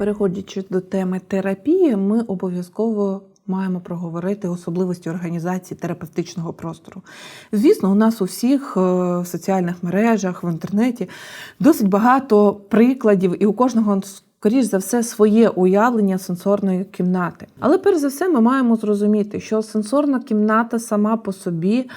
Переходячи до теми терапії, ми обов'язково маємо проговорити особливості організації терапевтичного простору. Звісно, у нас у всіх е, в соціальних мережах, в інтернеті досить багато прикладів, і у кожного, скоріш за все, своє уявлення сенсорної кімнати. Але перш за все, ми маємо зрозуміти, що сенсорна кімната сама по собі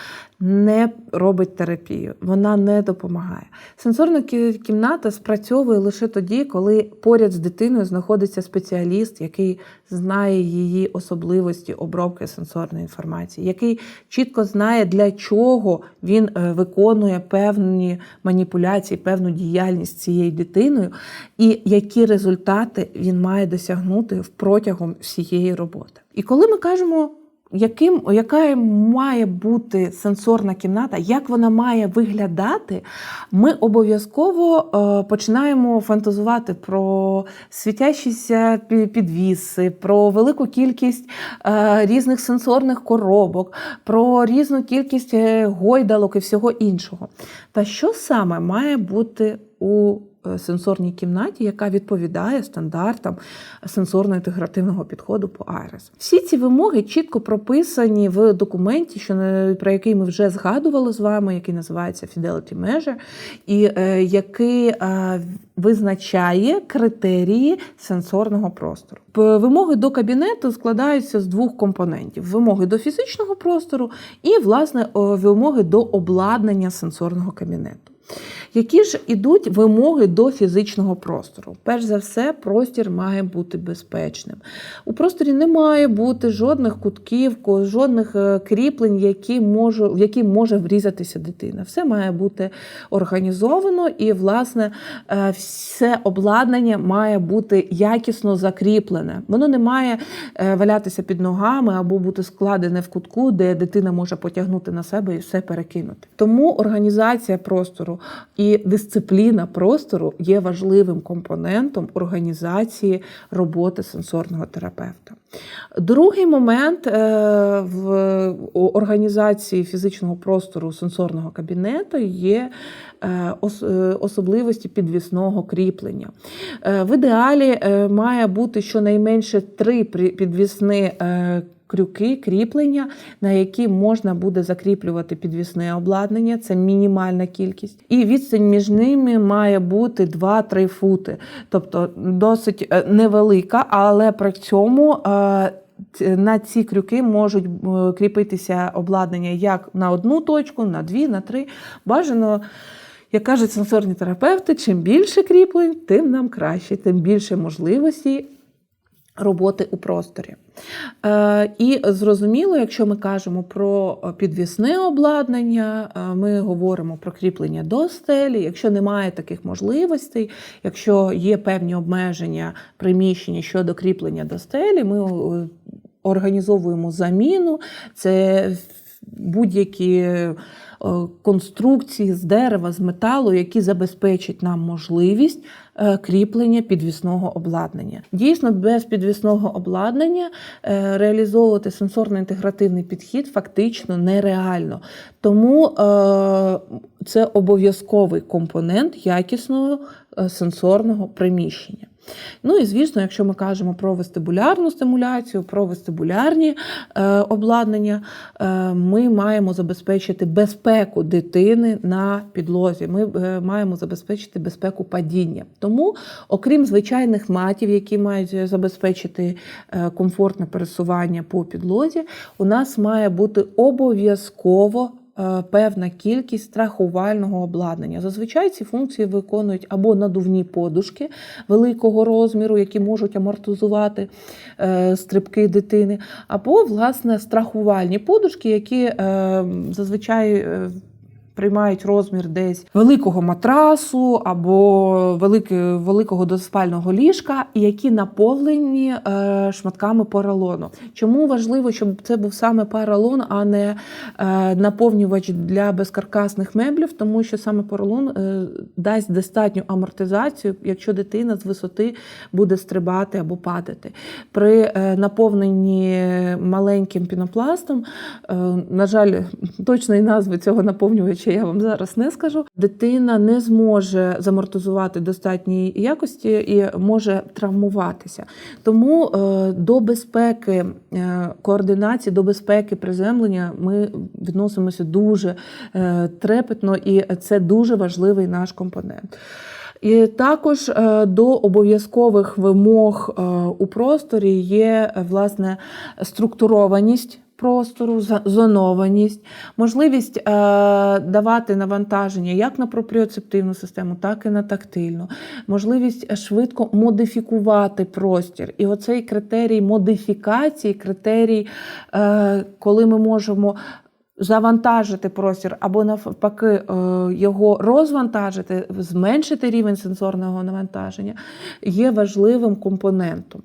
не робить терапію, вона не допомагає. Сенсорна кімната спрацьовує лише тоді, коли поряд з дитиною знаходиться спеціаліст, який знає її особливості обробки сенсорної інформації, який чітко знає, для чого він е, виконує певні маніпуляції, певну діяльність цією дитиною, і які результати він має досягнути протягом всієї роботи. І коли ми кажемо, яким, яка має бути сенсорна кімната, як вона має виглядати, ми обов'язково е, починаємо фантазувати про світящіся пі- підвіси, про велику кількість е, різних сенсорних коробок, про різну кількість е, гойдалок і всього іншого. Та що саме має бути у сенсорній кімнаті, яка відповідає стандартам сенсорно-інтегративного підходу по Айрес. Всі ці вимоги чітко прописані в документі, що про який ми вже згадували з вами, який називається Fidelity Measure, і е, який е, визначає критерії сенсорного простору. Вимоги до кабінету складаються з двох компонентів: вимоги до фізичного простору і, власне, вимоги до обладнання сенсорного кабінету. Які ж ідуть вимоги до фізичного простору? Перш за все, простір має бути безпечним. У просторі не має бути жодних кутків, жодних е, кріплень, які може, в які може врізатися дитина. Все має бути організовано, і, власне, е, все обладнання має бути якісно закріплене. Воно не має е, валятися під ногами або бути складене в кутку, де дитина може потягнути на себе і все перекинути. Тому організація простору дисципліна простору є важливим компонентом організації роботи сенсорного терапевта. Другий момент е, в організації фізичного простору сенсорного кабінету є е, е, особливості підвісного кріплення. В ідеалі має бути щонайменше три підвісні крюки кріплення, на які можна буде закріплювати підвісне обладнання, це мінімальна кількість. І відстань між ними має бути 2-3 фути, тобто досить е, невелика, але при цьому. е, На ці крюки можуть е, кріпитися обладнання як на одну точку, на дві, на три. Бажано, як кажуть сенсорні терапевти, чим більше кріплень, тим нам краще, тим більше можливостей роботи у просторі. Е, І зрозуміло, якщо ми кажемо про підвісне обладнання, е, ми говоримо про кріплення до стелі. Якщо немає таких можливостей, якщо є певні обмеження приміщення щодо кріплення до стелі, ми е, організовуємо заміну. Це будь-які е, конструкції з дерева, з металу, які забезпечать нам можливість е, кріплення підвісного обладнання. Дійсно, без підвісного обладнання е, реалізовувати сенсорно-інтегративний підхід фактично нереально. Тому е, це обов'язковий компонент якісного е, сенсорного приміщення. Ну і звісно, якщо ми кажемо про вестибулярну стимуляцію, про вестибулярні е, обладнання, е, ми маємо забезпечити безпеку дитини на підлозі. Ми е, маємо забезпечити безпеку падіння. Тому, окрім звичайних матів, які мають забезпечити е, комфортне пересування по підлозі, у нас має бути обов'язково певна кількість страхувального обладнання. Зазвичай ці функції виконують або надувні подушки великого розміру, які можуть амортизувати е, стрибки дитини, або власне страхувальні подушки, які е, зазвичай. Приймають розмір десь великого матрасу або велике, великого доспального ліжка, які наповнені е, шматками поролону. Чому важливо, щоб це був саме поролон, а не е, наповнювач для безкаркасних меблів, тому що саме поролон е, дасть достатню амортизацію, якщо дитина з висоти буде стрибати або падати. При е, наповненні маленьким пінопластом, е, на жаль, точної назви цього наповнювача обличчя я вам зараз не скажу. Дитина не зможе замортизувати достатній якості і може травмуватися. Тому е, до безпеки е, координації, до безпеки приземлення ми відносимося дуже е, трепетно, і це дуже важливий наш компонент. І також до обов'язкових вимог у просторі є власне структурованість. Простору, зонованість, можливість е, давати навантаження як на пропріоцептивну систему, так і на тактильну, можливість е, швидко модифікувати простір. І оцей критерій модифікації, критерій, е, коли ми можемо завантажити простір або навпаки е, його розвантажити, зменшити рівень сенсорного навантаження, є важливим компонентом.